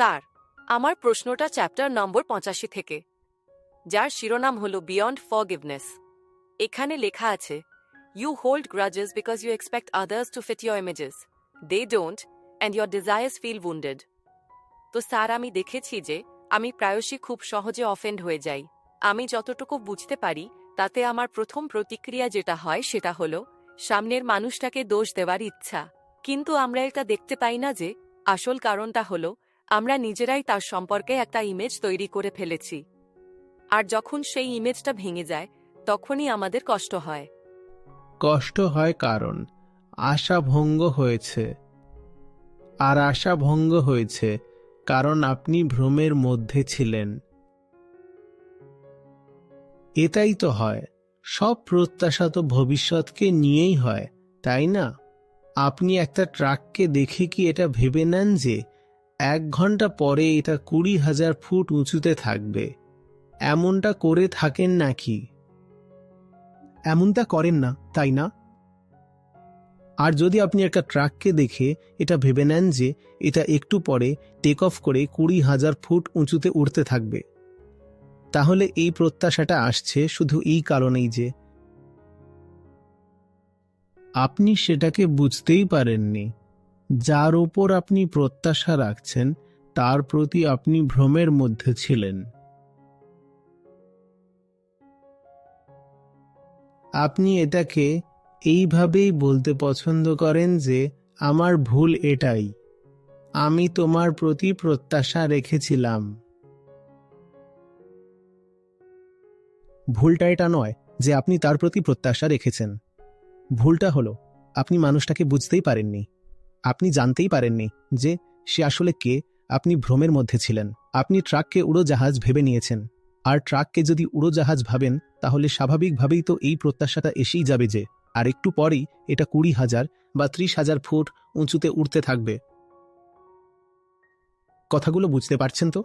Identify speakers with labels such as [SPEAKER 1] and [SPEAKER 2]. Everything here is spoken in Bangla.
[SPEAKER 1] স্যার, আমার প্রশ্নটা চ্যাপ্টার নম্বর পঁচাশি থেকে, যার শিরোনাম হল বিয়ন্ড ফরগিভনেস এখানে লেখা আছে you hold grudges because you expect others to fit your images they don't and your desires feel wounded তো স্যার, আমি দেখেছি যে আমি প্রায়শই খুব সহজে অফেন্ড হয়ে যাই। আমি যতটুকু বুঝতে পারি, তাতে আমার প্রথম প্রতিক্রিয়া যেটা হয় সেটা হলো, সামনের মানুষটাকে দোষ দেওয়ার ইচ্ছা। কিন্তু আমরা এটা দেখতে পাই না যে আসল কারণটা হলো আমরা নিজেরাই তার সম্পর্কে একটা ইমেজ তৈরি করে ফেলেছি। আর যখন সেই ইমেজটা ভেঙে যায়, তখনই আমাদের কষ্ট হয়।
[SPEAKER 2] কষ্ট হয় কারণ আশা ভঙ্গ হয়েছে। আর আশা ভঙ্গ হয়েছে কারণ আপনি ভ্রমের মধ্যে ছিলেন। এটাই তো হয়। সব প্রত্যাশা তো ভবিষ্যৎকে নিয়েই হয়, তাই না? আপনি একটা ট্রাককে দেখে কি এটা ভেবে নেন যে এক ঘণ্টা পরে এটা কুড়ি হাজার ফুট উঁচুতে থাকবে। এমনটা করে থাকেন নাকি? এমনটা করেন না, তাই না? আর যদি আপনি একটা ট্রাককে দেখে এটা ভেবে নেন যে এটা একটু পরে টেক অফ করে কুড়ি হাজার ফুট উঁচুতে উঠতে থাকবে, তাহলে এই প্রত্যাশাটা আসছে শুধু এই কারণেই যে আপনি সেটাকে বুঝতেই পারেননি। যার ওপর আপনি প্রত্যাশা রাখছেন, তার প্রতি আপনি ভ্রমের মধ্যে ছিলেন। আপনি এটাকে এইভাবেই বলতে পছন্দ করেন যে, আমার ভুল এটাই। আমি তোমার প্রতি প্রত্যাশা রেখেছিলাম। ভুলটা এটা নয় যে আপনি তার প্রতি প্রত্যাশা রেখেছেন। ভুলটা হলো, আপনি মানুষটাকে বুঝতেই পারেননি। আপনি জানতেই পারেননি যে সে আসলে কে। আপনি ভ্রমের মধ্যে ছিলেন। আপনি ট্রাককে উড়োজাহাজ ভেবে নিয়েছেন। আর ট্রাককে যদি উড়োজাহাজ ভাবেন, তাহলে স্বাভাবিকভাবেই তো এই প্রত্যাশাটা এসেই যাবে যে, আর একটু পরেই এটা কুড়ি হাজার বা ত্রিশ হাজার ফুট উঁচুতে উঠতে থাকবে। কথাগুলো বুঝতে পারছেন তো?